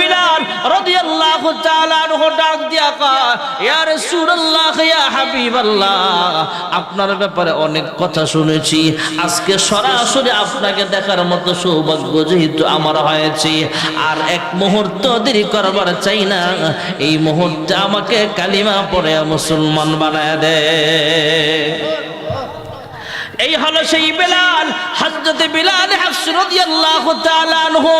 বিলাল রাদিয়াল্লাহু তাআলা ডাক দিয়া কয়, ইয়া রাসূলুল্লাহ, ইয়া হাবিবাল্লাহ, আপনার ব্যাপারে অনেক কথা শুনেছি। আজকে সরাসরি আপনাকে দেখার মতো সৌভাগ্য যেহেতু আমার হয়েছে। আর এক মুহূর্ত দেরি করবার চাই না। এই মুহূর্তে আমাকে কালিমা পড়ে মুসলমান বানায় দে। এই হলো সেই বেলাল, হযরতে বিলাল হাফস রাদিয়াল্লাহু তাআলা আনহু,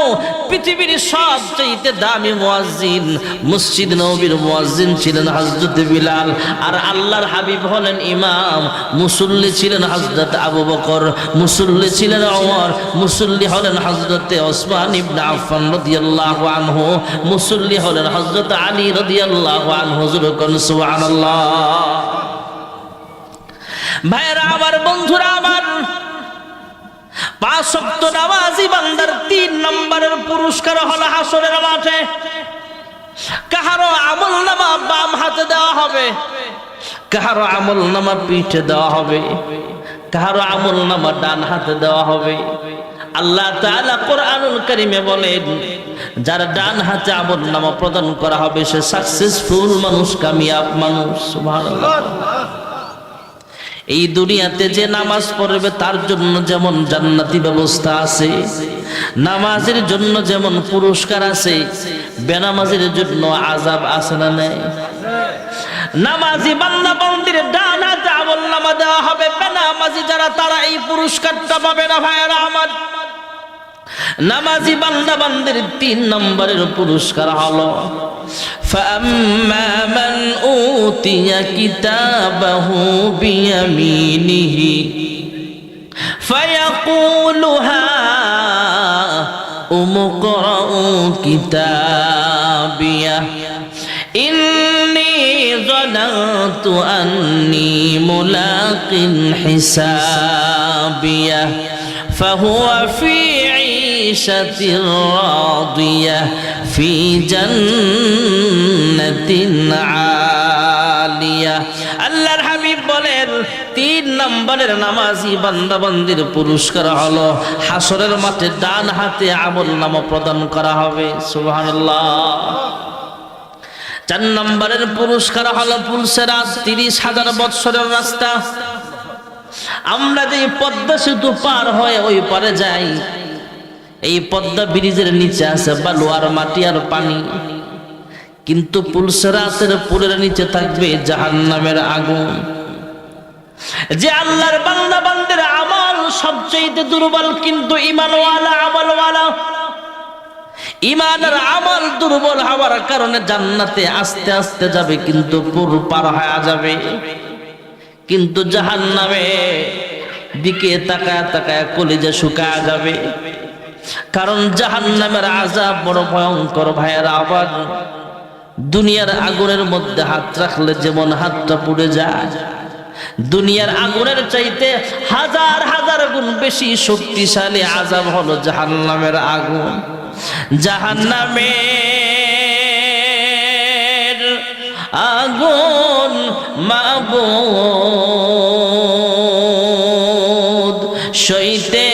পৃথিবীর সবচেয়ে দামি মুয়াজ্জিন, মসজিদ নববীর মুয়াজ্জিন ছিলেন হযরতে বিলাল। আর আল্লাহর হাবিব হলেন ইমাম, মুসল্লি ছিলেন হযরত আবু বকর, মুসল্লি ছিলেন ওমর, মুসল্লি হলেন হযরতে ওসমান ইবনে আফফান রাদিয়াল্লাহু আনহু, মুসল্লি হলেন হযরত আলী রাদিয়াল্লাহু আনহু জুরকুন সুবহানাল্লাহ। ভাইরা, আমার বন্ধুরা, আমার সপ্ত নামাজি বান্দার তিন নম্বরের পুরস্কার হলো হাসরের মাঠে। কাহারো আমল নামা বাম হাতে দেওয়া হবে? কাহারো আমল নামা পিঠে দেওয়া হবে? কাহারো আমল নামা ডান হাতে দেওয়া হবে? আল্লাহ তাআলা কোরআনুল কারীমে বলেন, যার ডান হাতে আমল নামা প্রদান করা হবে, সে সাকসেসফুল মানুষ, কামিয়াব মানুষ। সুবহানাল্লাহ। এই দুনিয়াতে যে নামাজ পড়বে তার জন্য যেমন জান্নাতি ব্যবস্থা আছে, নামাজের জন্য যেমন পুরস্কার আছে, বেনামাজের জন্য আজাব আছে না নেই? নামাজি দেওয়া হবে, বেনামাজি যারা তারা এই পুরস্কারটা পাবে না ভাইয়েরা আমার। নামাজি বান্দা বান্দির তিন নম্বরের পুরস্কার হলো فأما من أوتي كتابه بيمينه فيقول هاؤم اقرءوا كتابيه إني ظننت أني ملاق حسابيه فهو في عيشة راضية في جنة عالية আল্লাহর হাবিব বলেন তিন নম্বরের নামাজি বান্দাবান্দির পুরস্কার হলো হাসরের মাঠে ডান হাতে আমল নামা প্রদান করা হবে সুবহানাল্লাহ চার নম্বরের পুরস্কার হলো পুলসেরা তিরিশ হাজার বৎসরের রাস্তা আমরা যে পদ্মা সেতু পার হয়ে ওই পারে যাই এই পদ্মা ব্রিজের নিচে আছে বালু আর মাটি আর পানি। কিন্তু পুলসেরাতের পুলের নিচে থাকবে জাহান নামের আগুন। যে আল্লাহর বান্দা বান্দের আমল সবচেয়ে দুর্বল কিন্তু ইমানওয়ালা, আমলওয়ালা। ইমানের আমল দুর্বল হওয়ার কারণে জান্নাতে আস্তে আস্তে যাবে কিন্তু পুর পার হয়ে যাবে। কিন্তু জাহান নামে দিকে তাকায় তাকায় কলিজা শুকায় যাবে। কারণ জাহান নামের আজাব বড় ভয়ঙ্কর, ভাইয়ের আবার দুনিয়ার আগুনের মধ্যে হাত রাখলে যেমন হাতটা পুড়ে যায়, দুনিয়ার আগুনের চাইতে হাজার হাজার গুণ বেশি শক্তিশালী আজাব হলো জাহান নামের আগুন। জাহান নামের আগুন মাবুদ সইতে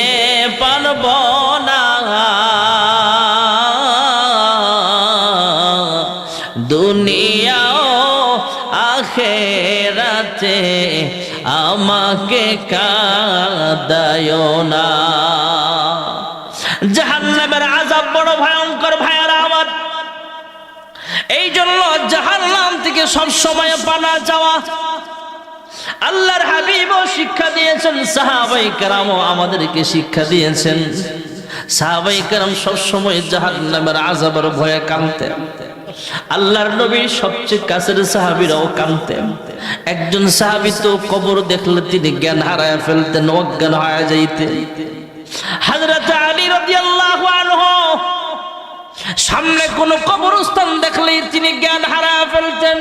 জাহান্নামের আজাব বড় ভয়ঙ্কর ভাইয়ারা আমার। এই জন্য জাহান্নাম থেকে পানা যাওয়া আল্লাহর হাবিবও শিক্ষা দিয়েছেন, সাহাবাই কেরামও আমাদেরকে শিক্ষা দিয়েছেন। সাহাবাই কেরাম সবসময় জাহান্নামের আজাবের ভয়ে কানতেন আল্লাহর নবী সবচেয়ে কাছের সাহাবিরাও কানতেন একজন সাহাবি তো কবর দেখলে তিনি জ্ঞান হারায় ফেলতেন, অজ্ঞান হয়ে যাইতেন হাজরত আলী রাদিয়াল্লাহু আনহু, সামনে কোন কবরস্থান দেখলেই তিনি জ্ঞান হারায় ফেলতেন।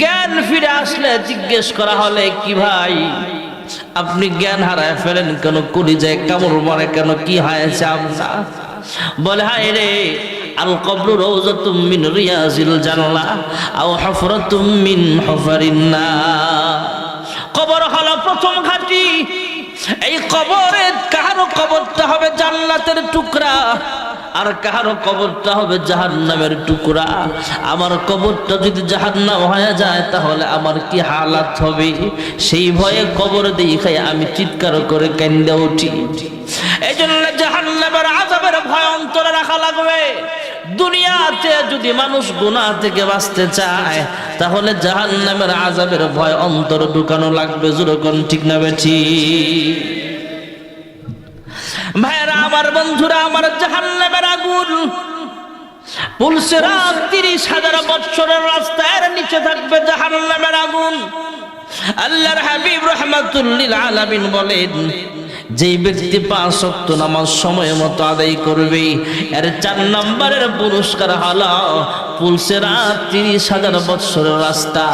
জ্ঞান ফিরে আসলে জিজ্ঞেস করা হলে, কি ভাই, আপনি জ্ঞান হারায় ফেলেন কেন? কলি যায় কামড় মারে কেন? কি হয়েছে আপনার? বলে, হায় রে আল কবর রওজাতুম মিন রিয়াজিল জান্নাহ আও হুফরাতুম মিন হুফারিন নার। কবর হলো প্রথম ঘাটি। এই কবরে কারও কবরটা হবে জান্নাতের টুকরা, আর কারও কবরটা হবে জাহান্নামের টুকরা। আমার কবরটা যদি জাহান্নাম হয়ে যায়, তাহলে আমার কি হালাত হবে? সেই ভয়ে কবর দেখাই আমি চিৎকার করে কেন্দে উঠি। এই জন্য জাহান্নামের আজাবের ভয় অন্তরে রাখা লাগবে। দুনিয়াতে যদি মানুষ গুনাহ থেকে বাঁচতে চায়, তাহলে জাহান্নামের আজাবের ভয় অন্তর ঢুকানো লাগবে। যেরকম ঠিক না বেঠি? ভাইরা আমার বন্ধুরা, আমার জাহান্নামের আগুন। পুলসেরা তিরিশ হাজার বৎসরের রাস্তার নিচে থাকবে জাহান্নামের আগুন। আল্লাহর হাবিব রহমাতুল্লিল আলামিন বলেন যেই ব্যক্তি পাঁচ শক্ত নামাজ সময় মতো আদায় করবে, এর চার নম্বরের পুরস্কার হলো পুলসেরা তিরিশ হাজার বৎসরের রাস্তা।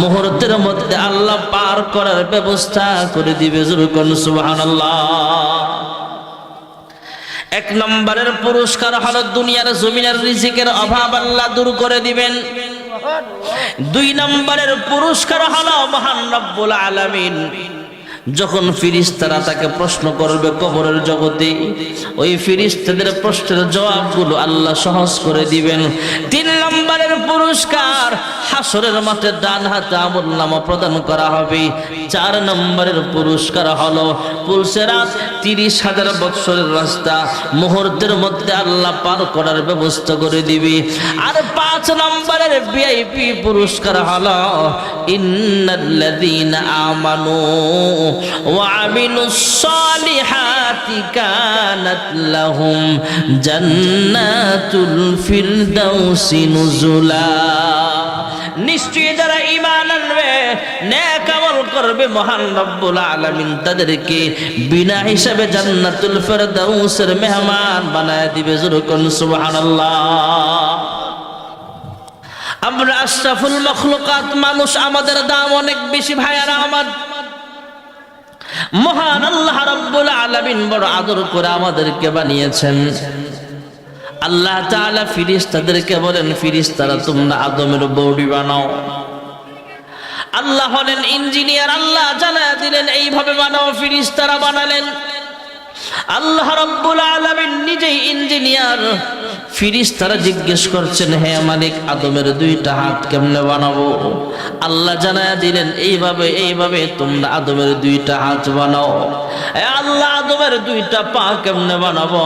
মুহূর্তের মধ্যে আল্লাহ পার করার ব্যবস্থা করে দিবে জুরুকন সুবহানাল্লাহ। এক নম্বরের পুরস্কার হলো দুনিয়ার জমিনের রিজিকের অভাব আল্লাহ দূর করে দিবেন। দুই নম্বরের পুরস্কার হলো মহান রব্বুল আলামিন। যখন ফিরিস্তারা তাকে প্রশ্ন করবে কবরের জগতে, ওই ফিরিস্তাদের প্রশ্নের জবাবগুলো আল্লাহ সহজ করে দিবেন। তিন নম্বরের পুরস্কার হাসরের মাঠে ডান হাতে আমল নামা প্রদান করা হবে। চার নম্বরের পুরস্কার হলো পুলসেরাত তিরিশ হাজার বৎসরের রাস্তা। মুহূর্তের মধ্যে আল্লাহ পার করার ব্যবস্থা করে দিবি। আর পাঁচ নম্বরের ভিআইপি পুরস্কার হলো, ইন্নাল্লাযীনা আমানু। আমিলুস সালিহাতি কানাত লাহুম জান্নাতুল ফিরদাউসি নুজুলা। নিশ্চয়ই যারা ঈমান আনবে, নেক আমল করবে মহান রব্বুল আলামিন, তাদেরকে বিনা হিসাবে জান্নাতুল ফিরদাউসের মেহমান বানায় দিবে জোরকন, সুবহানাল্লাহ। আমরা আশরাফুল মখলুকাত মানুষ, আমাদের দাম অনেক বেশি ভাইয়ারা আমার। মহান আল্লাহ রাব্বুল আলামিন বড় আদর করে আমাদেরকে বানিয়েছেন। আল্লাহ তাআলা ফিরিস্তাদেরকে বলেন, ফিরিস্তারা তোমরা আদমের বৌডি বানাও। আল্লাহ হলেন ইঞ্জিনিয়ার, আল্লাহ জানায় দিলেন, এইভাবে বানাও, ফিরিস্তারা বানালেন। আল্লাহ রব্বুল আলামিন নিজেই ইঞ্জিনিয়ার। ফিরিস্তারা জিজ্ঞেস করছেন, হে মালিক, আদমের দুইটা হাত কেমনে বানাবো? আল্লাহ জানায় দিলেন, এইভাবে এইভাবে তোমরা আদমের দুইটা হাত বানাও। আল্লাহ, আদমের দুইটা পা কেমনে বানাবো?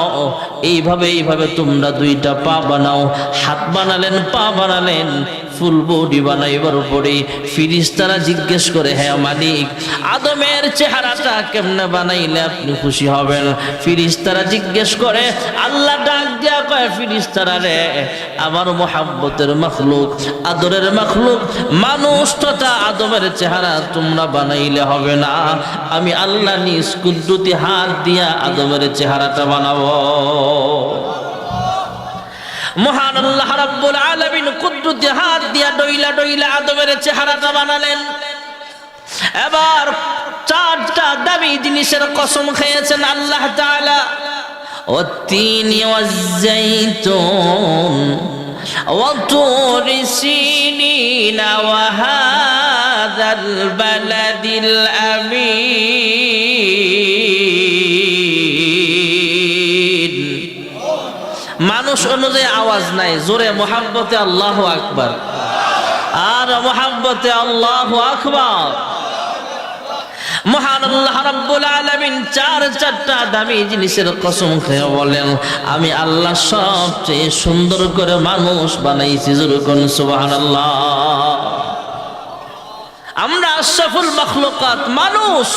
এইভাবে এইভাবে তোমরা দুইটা পা বানাও। হাত বানালেন, পা বানালেন। ফুল বডি বানাইবার পরে ফিরিস্তারা জিজ্ঞেস করে হ্যাঁ মালিক, আদমের চেহারাটা কেমনে বানাইলে আপনি খুশি হবেন? ফিরিস্তারা জিজ্ঞেস করে, আল্লাহ ডাক দিয়া কয়, ফিরিস্তারা রে, আমার মোহাব্বতের মখলুক, আদরের মখলুক, মানুষ তথা আদমের চেহারা তোমরা বানাইলে হবে না। আমি আল্লাহ নিজ কুদ্দুতি হাত দিয়া আদমের চেহারাটা বানাবো। মহান আল্লাহ রাব্বুল আলামিন কুদরতি হাত দিয়া ডইলা ডইলা আদমের চেহারাটা বানালেন এবার চারটা দামি জিনিসের কসম খেয়েছেন আল্লাহ তাআলা والتين والزيتون وطور سينين وهذا البلد الأمين মানুষ অনুযায়ী আওয়াজ নাই। জোরে মোহাব্বতে আল্লাহ আকবার। আর মোহাব্বতে আল্লাহ আকবার। মহান আল্লাহ রাব্বুল আলামিন চার চারটা দামি জিনিসের কসম খেয়ে বলেন, আমি আল্লাহ সবচেয়ে সুন্দর করে মানুষ বানাইছি যেরকম সুবহানাল্লাহ। আমরা আশরাফুল মখলুকাত মানুষ।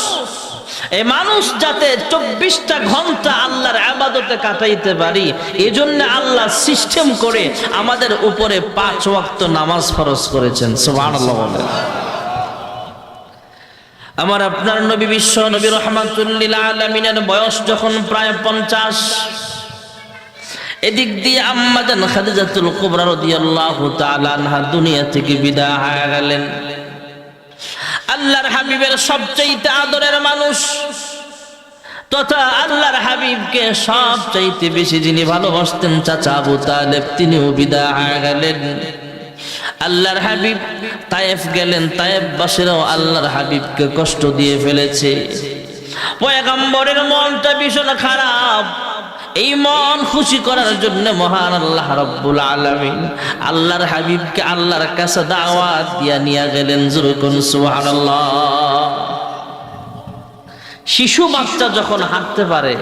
এই মানুষ যাতে চব্বিশটা ঘণ্টা আল্লাহর আবাদতে কাটাইতে পারি এই জন্য আল্লাহ সিস্টেম করে আমাদের উপরে পাঁচ ওয়াক্ত নামাজ ফরজ করেছেন। বলেন। আমার আপনার নবী বিশ্ব নবী রহমাতুল্লিল আলমিনের বয়স যখন প্রায় পঞ্চাশ, এদিক দিয়ে আম্মাজান খাদিজাতুল কুবরা রাদিয়াল্লাহু তাআলা আনহা দুনিয়া থেকে বিদায় হয়ে গেলেন। আল্লাহর হাবিবের সবচাইতে আদরের মানুষ। তথা আল্লাহর হাবিবকে সবচাইতে বেশি যিনি ভালোবাসতেন চাচা আবু তালেব, তিনিও বিদায় গেলেন। আল্লাহর হাবিব তায়েফ গেলেন তায়েফ বাসীরাও আল্লাহর হাবিবকে কষ্ট দিয়ে ফেলেছে। পয়গম্বরের মনটা ভীষণ খারাপ। এই মন খুশি করার জন্য মহান আল্লাহ রব্বুল আলামিন আল্লাহর হাবিবকে আল্লাহর কাছে দাওয়াত দিয়া নিয়ে গেলেন জুরকুন সুবহানাল্লাহ। শিশু বাচ্চা যখন হাঁটতে পারে,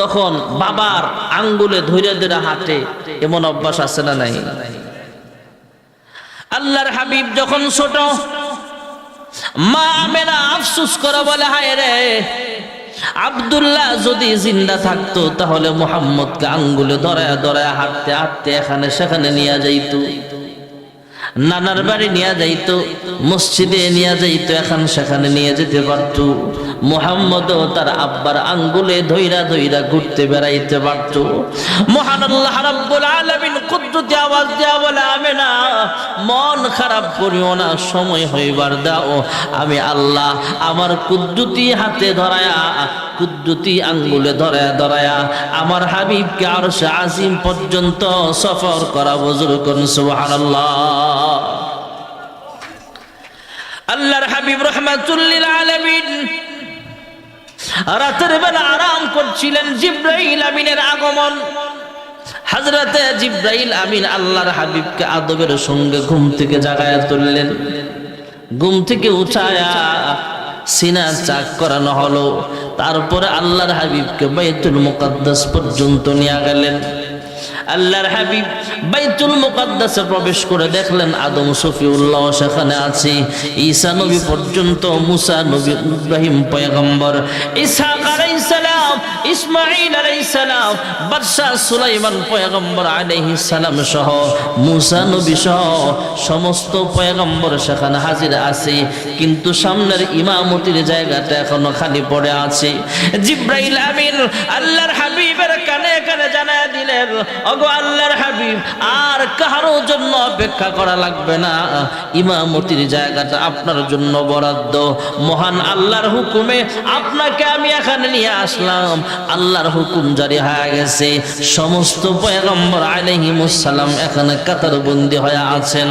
তখন বাবার আঙ্গুলে ধৈর্য ধরে হাঁটে, এমন অভ্যাস আছে না নাই? আল্লাহর হাবিব যখন ছোট, মা আমেনা আফসুস করে বলে, হায় রে আব্দুল্লাহ যদি জিন্দা থাকতো, তাহলে মোহাম্মদকে আঙ্গুলে ধরায় ধরায় হাঁটতে হাঁটতে এখানে সেখানে নিয়ে যাইতো। নানার বাড়ি নিয়ে যাইতো, মসজিদে নিয়ে যাইতো, এখন সেখানে নিয়ে যেতে পারতো। মোহাম্মদও তার আব্বার আঙ্গুলে ধইরা ধইরা ঘুরতে বেড়াইতে পারত। মহান আল্লাহ রাব্বুল আলামিন কুদরতি আওয়াজ দেয়া বলে, আমি না, মন খারাপ করিও না, সময় হইবার দাও। আমি আল্লাহ আমার কুদ্দুতি হাতে ধরায়া কুদ্দুতি আঙ্গুলে ধরায়া ধরায়া আমার হাবিবকে আর আজিম পর্যন্ত সফর করা বজুর করুন আল্লাহর হাবিব রহমাতুল্লিল আলামিন রাতের বেলা আরাম করছিলেন জিব্রাইল আমিনের আগমন। হাজরাতে জিব্রাইল আমিন আল্লাহর হাবিবকে আদবের সঙ্গে ঘুম থেকে জাগায়া তুললেন। ঘুম থেকে উঠায়া সিনা চাক করানো হলো। তারপরে আল্লাহর হাবিবকে বাইতুল মুকাদ্দাস পর্যন্ত নিয়ে গেলেন। আল্লাহর হাবিব বাইতুল মুকাদ্দাসে প্রবেশ করে দেখলেন আদম সফিউল্লাহ সেখানে আছে। ঈসা নবী পর্যন্ত, মুসা নবী ইব্রাহিম পয়গম্বর। ইসহাক সমস্ত পয়গম্বর সেখানে হাজির আছে। কিন্তু সামনের ইমামতির জায়গাটা এখনও খালি পড়ে আছে। জিব্রাইল আমিন আল্লাহর হাবিবের কানে কানে জানায় দিলেন আল্লাহর হাবিব, আর কারও জন্য অপেক্ষা করা লাগবে না। ইমামতির জায়গাটা আপনার জন্য বরাদ্দ। মহান আল্লাহর হুকুমে আপনাকে আমি এখানে নিয়ে আসলাম। আল্লাহর হুকুম জারি হয়ে গেছে। সমস্ত পয়গম্বর আলাইহিমুস সালাম এখানে কাতার বন্দি হয়ে আছেন।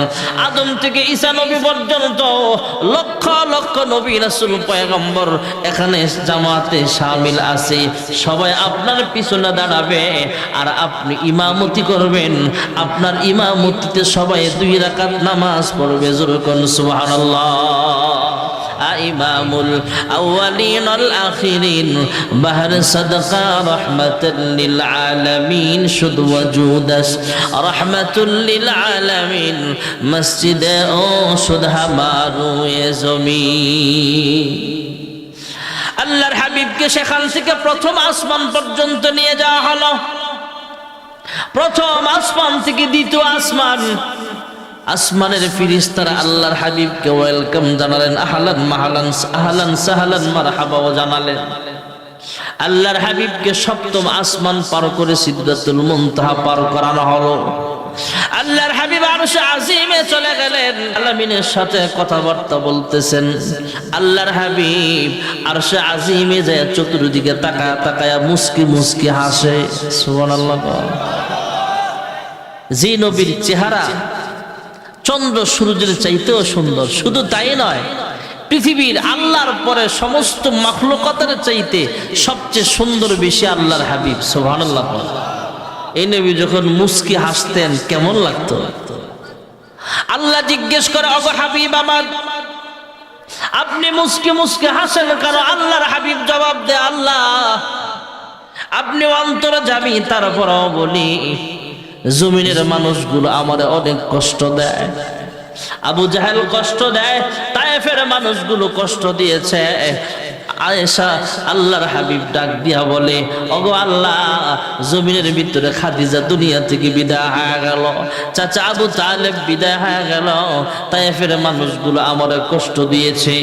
আদম থেকে ঈসা নবী পর্যন্ত লক্ষ লক্ষ নবী রাসূল পয়গম্বর এখানে জামাতে সামিল আছে। সবাই আপনার পিছনে দাঁড়াবে আর আপনি ইমামতি করবেন। আপনার ইমামতিতে সবাই দুই রাকাত নামাজ পড়বে। জোরকন সুবহানাল্লাহ। ইমামুল আউয়ালিন আল আখিরিন। বাহর সাদাকা রাহমাতুল লিল আলামিন শুধু ওয়াজুদাস রাহমাতুল লিল আলামিন মসজিদে ও সুধা মারু এ জমিন। আল্লাহর হাবিবকে সেখান থেকে প্রথম আসমান পর্যন্ত নিয়ে যাওয়া হলো। প্রথম আসমান থেকে দ্বিতীয় আসমান। আসমানের ফিরিস্তারা আল্লাহর হাবিবকে ওয়েলকাম জানালেন, আহলান মাহালান, আহলান সাহালান, মারহাবাও জানালেন। আল্লাহর হাবিবকে সপ্তম আসমান পার করে সিদ্ধাতুল মুনতাহা পার করানো হলো। আল্লাহর হাবিব আরশে আজিমে চলে গেলেন। আলামিনের সাথে কথাবার্তা বলতেছেন, আল্লাহর হাবিব আরশে আজিমে যায় চতুর্দিকে তাকা তাকায়া মুস্কি মুস্কি হাসে। সুবহানাল্লাহ। জি নবীর চেহারা চন্দ্র সূর্যের চাইতেও সুন্দর। শুধু তাই নয়, পৃথিবীর আল্লাহর পরে সমস্ত মাখলুকাতের চাইতে সবচেয়ে সুন্দর বেশি আল্লাহর হাবিব, সুবহানাল্লাহ এই নবী যখন মুস্কি হাসতেন, কেমন লাগতো? আল্লাহ জিজ্ঞেস করে অগ হাবিব আমার, আপনি মুস্কি মুস্কি হাসেন কারণ আল্লাহর হাবিব জবাব দে আল্লাহ, আপনি অন্তরে যাবি, তারপরও বলি জমিনের মানুষগুলো আমার অনেক কষ্ট দেয়। আবু জাহেল কষ্ট দেয়, তায়েফের মানুষগুলো কষ্ট দিয়েছে। আয়েশা আল্লাহর হাবিব ডাক দিয়া বলে, ওগো আল্লাহ, জমিনের ভিতরে খাদিজা দুনিয়া থেকে বিদায় হয়ে গেল। চাচা আবু তালেব বিদায় হয়ে গেল। তায়েফের মানুষগুলো আমার কষ্ট দিয়েছে।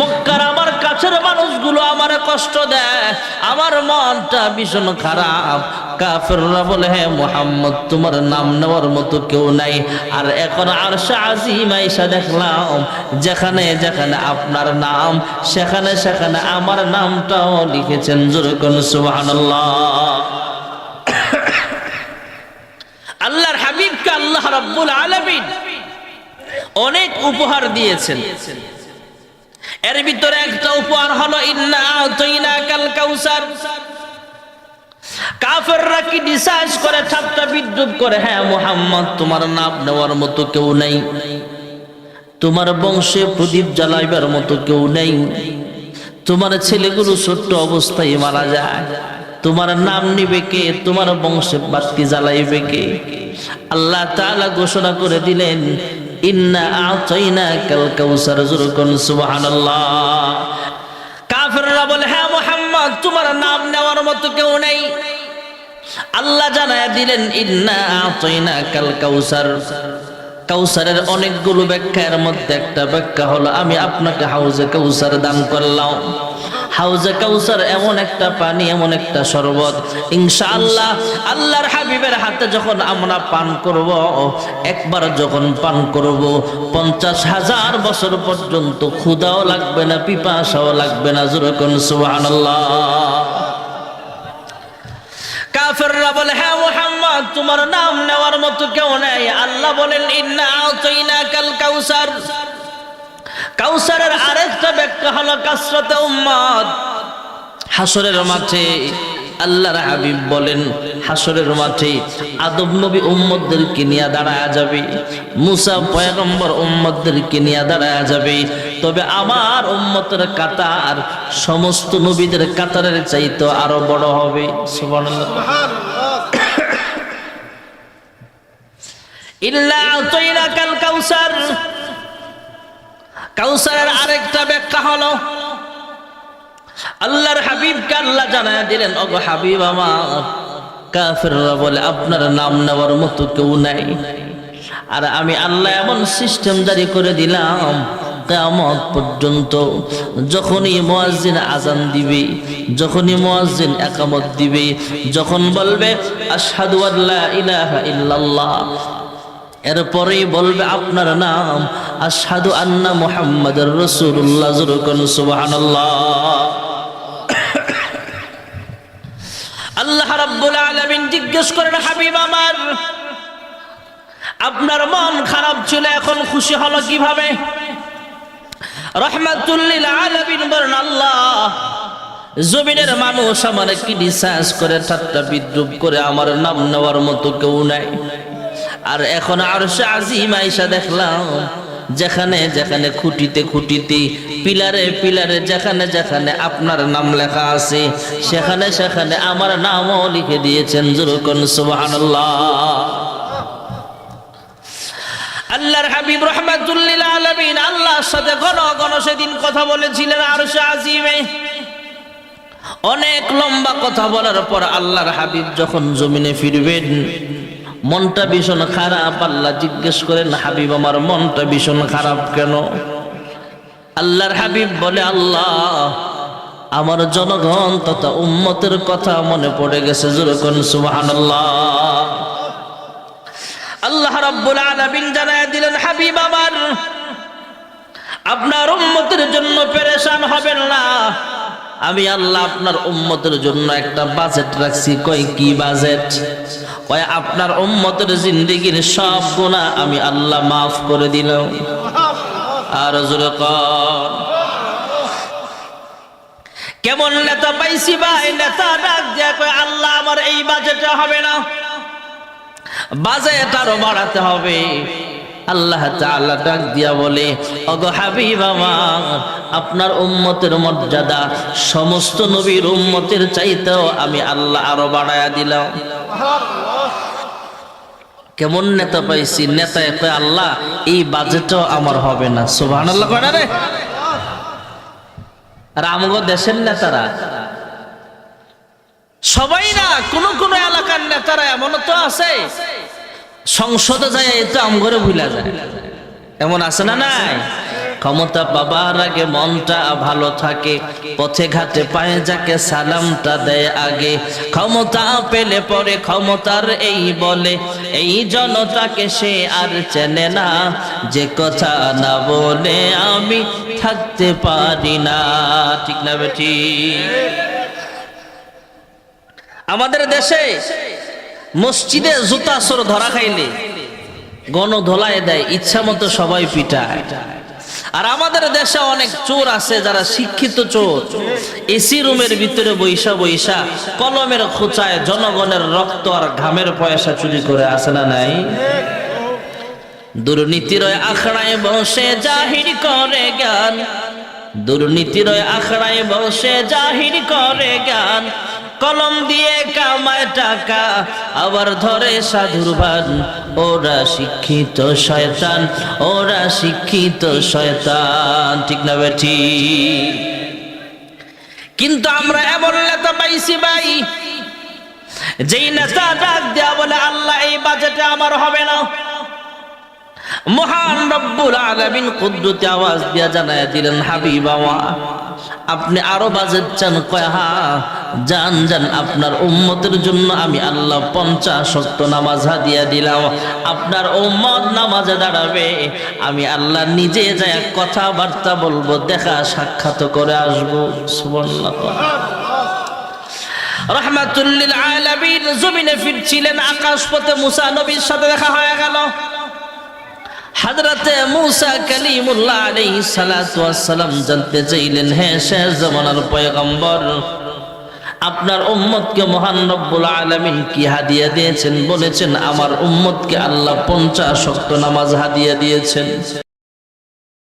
মক্কার আমার কাছের মানুষগুলো আমার কষ্ট দেয়। আমার মনটা ভীষণ খারাপ। কাফেররা বলে হ্যাঁ মোহাম্মদ, তোমার নাম নেওয়ার মতো কেউ নাই। আর এখন আর আজিম আইসা দেখলাম, যেখানে যেখানে আপনার নাম, সেখানে সেখানে আমার নামটাও লিখেছেন। জোরকন সুবহানাল্লাহ। আল্লাহর হাবিবকে আল্লাহ রাব্বুল আলামিন অনেক উপহার দিয়েছেন। এর ভিতরে একটা উপহার হলো কাল কাউসার। কাফেররা কি ডিসাইজ করে ঠাট্টা বিদ্রুপ করে হ্যাঁ মোহাম্মদ, তোমার নাম নেওয়ার মতো কেউ নেই। তোমার বংশে প্রদীপ জ্বালাইবার মতো কেউ নেই। তোমার ছেলেগুলো ছোট্ট অবস্থায় মারা যায়। তোমার নাম নিবে কে? তোমার বংশে বাতি জ্বালাইবে কে? আল্লাহ তাআলা ঘোষণা করে দিলেন ইন্না আতাইনা কাল কাউসার জুরকুন সুবহানাল্লাহ। কাফেররা বলে হ্যাঁ মোহাম্মদ, তোমার নাম নেওয়ার মতো কেউ নেই। আল্লাহ জানায় দিলেন, ইন্না আতাইনা কাল কাউসার। কাউসারের অনেকগুলো ব্যাখ্যার মধ্যে একটা ব্যাখ্যা হলো, আমি আপনাকে হাউজে কাউসার দান করলাম। হাউজে কাউসার এমন একটা পানি, এমন একটা শরবত। ইনশাআল্লাহ, আল্লাহর হাবিবের হাতে যখন আমরা পান করব, একবার যখন পান করব, পঞ্চাশ হাজার বছর পর্যন্ত ক্ষুদাও লাগবে না, পিপাসাও লাগবে না যেরকম সুবহানাল্লাহ। কাফেররা বলে হ্যাঁ মোহাম্মদ, তোমার নাম নেওয়ার মতো কেউ নেই। আল্লাহ বলেন, ইন্না আতাইনা কাল কাউসার। কাউসারের আরেকটা ব্যাখ্যা হলো কাসরতে উম্মত। হাসরের মাঠে আল্লাহর হাবিব বলেন হাসরের মাঠে আদব নবী উম্মতদেরকে নিয়ে দাঁড়ায় যাবে মুসা পয়গম্বর উম্মতদেরকে নিয়ে দাঁড়ায় যাবে। তবে আমার উম্মতের কাতার সমস্ত নবীদের কাতারের চাইতে আরও বড় হবে। সুবহানাল্লাহ। ইল্লা কাউসার। কাউসারের আরেকটা ব্যাখ্যা হলো, আল্লাহর হাবিবকে আল্লাহ জানায় দিলেন, ওগো হাবিব আমার, কাফেররা বলে, আপনার নাম নেওয়ার মতো কেউ নাই। আর আমি আল্লাহ এমন সিস্টেম জারি করে দিলাম, কেয়ামত পর্যন্ত যখনই মুয়াজ্জিন আজান দিবে, যখনই মুয়াজ্জিন একামত দিবে, যখন বলবে, আশহাদু আল্লা ইলাহা ইল্লাল্লাহ এরপরেই বলবে আপনার নাম, আশহাদু আন্না মুহাম্মাদুর সুবহানাল্লাহ। আল্লাহ রাব্বুল আলামিন জিজ্ঞেস করেন, হাবিব আমার, আপনার মন খারাপ ছিল, এখন খুশি হলো কীভাবে? রহমাতুল্লিল আলামিন বলেন, আল্লাহ, জমিনের মানুষ আমার কি বিশ্বাস করে, ঠাট্টা বিদ্রুপ করে আমার নাম নেওয়ার মতো কেউ নাই। আর এখন আর সে আজিম আইসা দেখলাম, যেখানে যেখানে খুঁটিতে খুঁটিতে, পিলারে পিলারে, যেখানে যেখানে আপনার নাম লেখা আছে, সেখানে সেখানে আমার নামও লিখে দিয়েছেন জুরুকন সুবহানাল্লাহ। আল্লাহর হাবিব রহমাতুল্লিল আলামিন আল্লাহর সাথে ঘন ঘন সেদিন কথা বলেছিলেন আর সে আজিমে। অনেক লম্বা কথা বলার পর আল্লাহর হাবিব যখন জমিনে ফিরবেন মনটা ভীষণ খারাপ, আল্লাহ জিজ্ঞেস করেন, হাবিব, আমার মনটা ভীষণ খারাপ কেন? আল্লাহর হাবিব বলে, আল্লাহ, আমার জনগণ তথা উম্মতের কথা মনে পড়ে গেছে যেরকম সুবহানাল্লাহ। আল্লাহ রাব্বুল আলামিন জানায় দিলেন, হাবিব, আমার, আপনার উম্মতের জন্য পেরেশান হবেন না। আমি আল্লাহ আপনার উম্মতের জন্য একটা বাজেট রাখছি। কই, কি বাজেট কয়, আপনার উম্মতের জিন্দেগির সব গুণা আমি আল্লাহ মাফ করে দিলাম। আর জোরে কর। কেমন নেতা পাইছি ভাই, নেতা ডাক দিয়া কয়, আল্লাহ আমার এই বাজেটে হবে না। বাজেট আরও বাড়াতে হবে। আল্লাহ তাআলা ডাক দিয়া বলে, ওগো হাবিব আমার, আপনার উম্মতের মর্যাদা সমস্ত নবীর উম্মতের চাইতেও আমি আল্লাহ আরও বাড়ায়া দিলাম। কেমন নেতা পাইছি? নেতা কয়, আল্লাহ, এই বাজেটও আমার হবে না। সুবহানাল্লাহ কয় না রে। আর আমগো দেশের নেতারা, সবাই না, কোন কোন এলাকার নেতারা এমন তো আছে সংসদে যায় তো আমগরে ভুলা যায়। এমন আছে না নাই? ক্ষমতা পাবার আগে মনটা ভালো থাকে, পথে ঘাটে পায়ে যাকে সালামটা দেয় আগে। ক্ষমতা পেলে পরে ক্ষমতার এই বলে, এই জনতাকে সে আর চেনে না। যে কথা না বলে আমি থাকতে পারি না। ঠিক না বেটি? আমাদের দেশে মসজিদে জুতা সর ধরা খাইলে গণ ধলায় দেয়, ইচ্ছা মতো সবাই পিটায়। আর আমাদের দেশে অনেক চোর আছে যারা শিক্ষিত চোর। এসি রুমের ভিতরে বৈশা বৈশা কলমের খোঁচায় জনগণের রক্ত আর ঘামের পয়সা চুরি করে আসে না নাই? দুর্নীতির আখড়ায় বসে জাহির করে জ্ঞান। দুর্নীতির আখড়ায় বসে জাহির করে জ্ঞান। কলম দিয়ে কামায় টাকা, আবার ধরে সাধুর ভান ওরা শিক্ষিত শয়তান, ওরা শিক্ষিত শয়তান। ঠিক না বেঠি কিন্তু আমরা এমন নেতা পাইছি ভাই, যেই নেতা ডাক দেওয়া বলে, আল্লাহ, এই বাজেটে আমার হবে না। মহান রব্বুল আলামিন কুদরতি আওয়াজ দিয়া জানায় দিলেন, হাবিব আপনি আরও বাজেট চান কয়? জান জান আপনার উম্মতের জন্য আমি আল্লাহ পঞ্চাশ শক্ত নামাজ হাদিয়া দিলাম। আপনার উম্মত নামাজে দাঁড়াবে। আমি আল্লাহ নিজে যায় কথাবার্তা বলব, দেখা সাক্ষাৎ করে আসব। রহমাতুল্লিল আলামিন, জমিনে ফিরছিলেন আকাশ পথে মুসা নবীর সাথে দেখা হয়ে গেল। হাজরাতে মুসা কালিমুল্লাহ আলাইহিস সালাতু ওয়াসসালাম জানতে চাইলেন, হে শেষ জামানার পয়গম্বর, আপনার উম্মতকে মহান রব্বুল আলামিন কি হাদিয়া দিয়েছেন? বলেছেন, আমার উম্মতকে আল্লাহ পঞ্চাশ শক্ত নামাজ হাদিয়া দিয়েছেন।